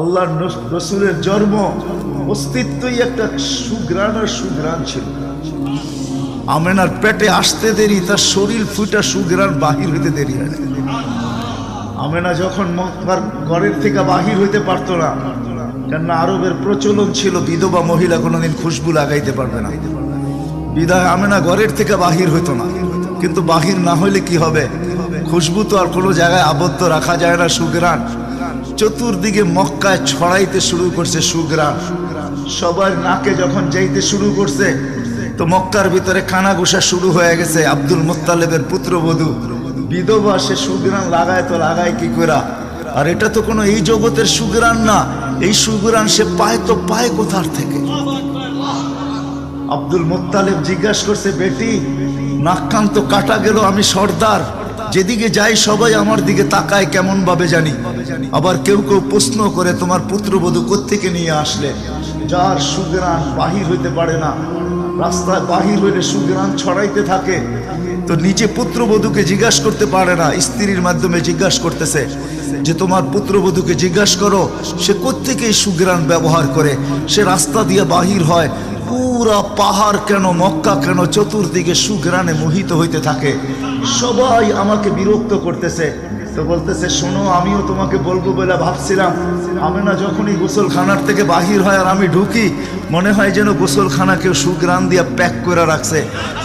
আল্লাহ রসুলের জন্ম অস্তিত্বই একটা সুগ্রাণ আর সুগ্রাণ ছিল। আমেনার পেটে আসতে দেরি, তার শরীর ফুটা সুগ্রাণ বাহির হইতে দেরি হয়। আমেনা যখন মক্কার ঘরের থেকে বাহির হইতে পারতো না, কেননা আরবের প্রচলন ছিল, বিধবা মহিলা কোনোদিন খুশবু লাগাইতে পারবে না। বিদায় আমেনা ঘরের থেকে বাহির হইতো না। কিন্তু বাহির না হইলে কি হবে? খুশবু তো আর কোনো জায়গায় আবদ্ধ রাখা যায় না সুগ্রাণ চতুর্দিকে মক্কায় ছড়াইতে শুরু করছে সুগ্রাণ সবার নাকে যখন যাইতে শুরু করছে, তো মক্কার ভিতরে কানা ঘুষা শুরু হয়ে গেছে। আব্দুল মোত্তালেবের পুত্রবধূ, বিধবা, সে সুগ্রাণ লাগায় তো লাগায় কি করা আর এটা তো কোনো এই জগতের সুগ্রাণ না। এই সুগ্রাণ সে পায় তো পায় কোথার থেকে? আব্দুল মোত্তালেব জিজ্ঞাসা করছে, বেটি নাক্কান তো কাটা গেল, আমি সর্দার। যেদিকে যাই সবাই আমার দিকে তাকায় কেমন ভাবে জানি। আবার কেউ কেউ প্রশ্ন করে, তোমার পুত্রবধূ কোত্থেকে নিয়ে আসলে? যার সুগ্রাণ বাহির হইতে পারে না। রাস্তায় বাহির হইলে সুগ্রাণ ছড়াইতে থাকে। তো নিজে পুত্রবধূকে জিজ্ঞাসা করতে পারে না, স্ত্রীর মাধ্যমে জিজ্ঞাসা করতেছে যে, তোমার পুত্রবধূকে জিজ্ঞাসা করো, সে কোত্থেকে এই সুগ্রাণ ব্যবহার করে? সে রাস্তা দিয়ে বাহির হয় পুরা পাহাড় কেন, মক্কা কেন, চতুর্দিকে সুগ্রাণে মোহিত হইতে থাকে? সবাই আমাকে বিরক্ত করতেছে। তো বলতেছে, শোনো, আমিও তোমাকে বলব বলে ভাবছিলাম। আমি না যখনই গোসলখানার থেকে বাহির হয় আর আমি ঢুকি, মনে হয় যেন গোসলখানা কেউ সুগ্রাণ দিয়ে প্যাক করে রাখছে।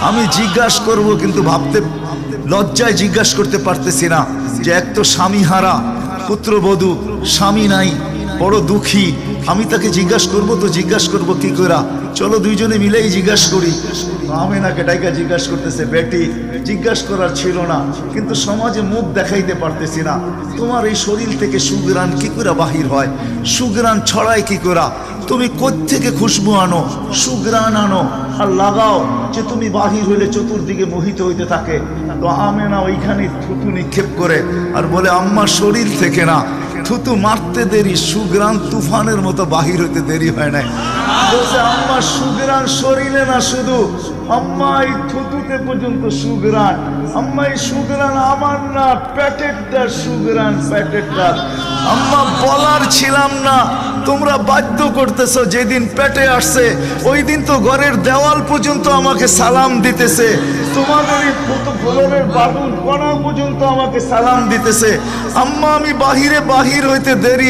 আমি জিজ্ঞাসা করব, কিন্তু ভাবতে, লজ্জায় জিজ্ঞাসা করতে পারতেছি না যে এক তো স্বামী হারা, পুত্রবধূ, স্বামী নাই, বড় দুঃখী আমি তাকে জিজ্ঞাসা করব, তো জিজ্ঞাসা করব কি করা চলো দুইজনে মিলেই জিজ্ঞাসা করি। আমি নাকে ডাইকা জিজ্ঞাসা করতেছে, বেটি, জিজ্ঞাসা করার ছিল না, কিন্তু সমাজে মুখ দেখাইতে পারতেছি না। তোমার এই শরীর থেকে সুগ্রাণ কি করে বাহির হয়? সুগ্রাণ ছড়ায় কি করা তুমি থেকে খুশবু আনো সুগ্রাণ আনো? আর লাগাও যে তুমি বাহির হইলে চতুর্দিকে মোহিত হইতে থাকে। তো আমেনা ওইখানে থুতু নিক্ষেপ করে আর বলে আম্মার শরীর থেকে না। থুতু মারতে দেরি সুগ্রাণ তুফানের মতো বাহির হইতে দেরি হয় নাই। বলছে, আম্মা সুগ্রাণ শরীরে না শুধু আম্মা থুতুতে পর্যন্ত সুগ্রাণ আম্মা এই সুগ্রাণ আমার না প্যাকেটটা সুগ্রাণ প্যাকেটটা আম্মা, বলার ছিলাম না, তোমরা বাধ্য করতেছো যেদিন পেটে আসছে ওই দিন তো ঘরের দেওয়াল পর্যন্ত আমাকে সালাম দিতেছে। তোমাদের এই ফুলের বাদুর কণা পর্যন্ত আমাকে সালাম দিতেছে। আম্মা, আমি বাহিরে বাহির হইতে দেরি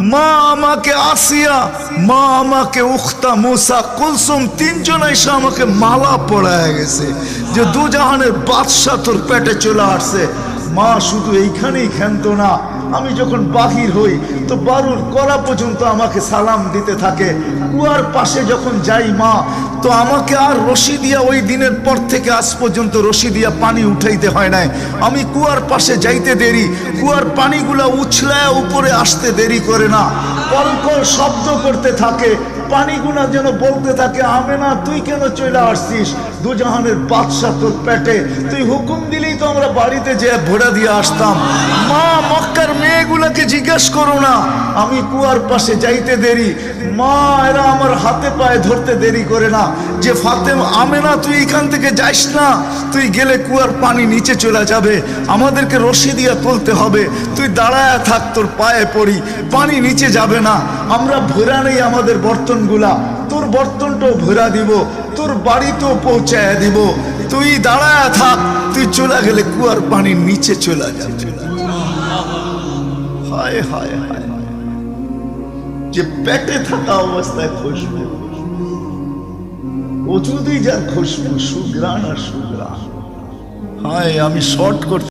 মা আমাকে আসিয়া, মা আমাকে উখতা মুসা কুলসুম তিনজন এসে আমাকে মালা পড়ায় গেছে। যে দুজাহানের বাদশাহ তোর পেটে চলে আসছে। মা শুধু এইখানেই খেনত না, আমি যখন বাহির হই, তো বারুর কলা পর্যন্ত আমাকে সালাম দিতে থাকে। কুয়ার পাশে যখন যাই মা, তো আমাকে আর রশি দিয়া ওই দিনের পর থেকে আজ পর্যন্ত রশি দিয়া পানি উঠাইতে হয় নাই। আমি কুয়ার পাশে যাইতে দেরি, কুয়ার পানিগুলা উছলায় উপরে আসতে দেরি করে না। কল কল শব্দ করতে থাকে পানিগুনা যেন বলতে থাকে আমে না তুই কেন চলে আসছিস? দুজাহানের বাদশাহ তোর পেটে। তুই হুকুম দিলেই তো আমরা বাড়িতে যে ভোড়া দিয়ে আসতাম। মা মক্কার মেয়েগুলোকে জিজ্ঞেস করো না। আমি কুয়ার পাশে যাইতে দেরি। মা, এরা আমার হাতে পায়ে ধরতে দেরি করে না। যে ফাতেম আমে না তুই এখান থেকে যাইস না। তুই গেলে কুয়ার পানি নিচে চলে যাবে। আমাদেরকে রশি দিয়ে তুলতে হবে। তুই দাঁড়ায় থাক, তোর পায়ে পড়ি। পানি নিচে যাবে না। আমরা ভরা নেই আমাদের বর্তনগুলা। তোর বর্তনটাও ভরা দিব। তোর বাড়িতেও পৌঁছায় দিব। তুই দাঁড়ায় থাক। তুই চলে গেলে কুয়ার পানি নিচে চলে যাবে। হায় হায় হায় যে পেটে থাকা অবস্থায় খুশবু। যদি যার খুশবু সুগ্রাণ আর সুগ্রাণ হায়, আমি শর্ট করতে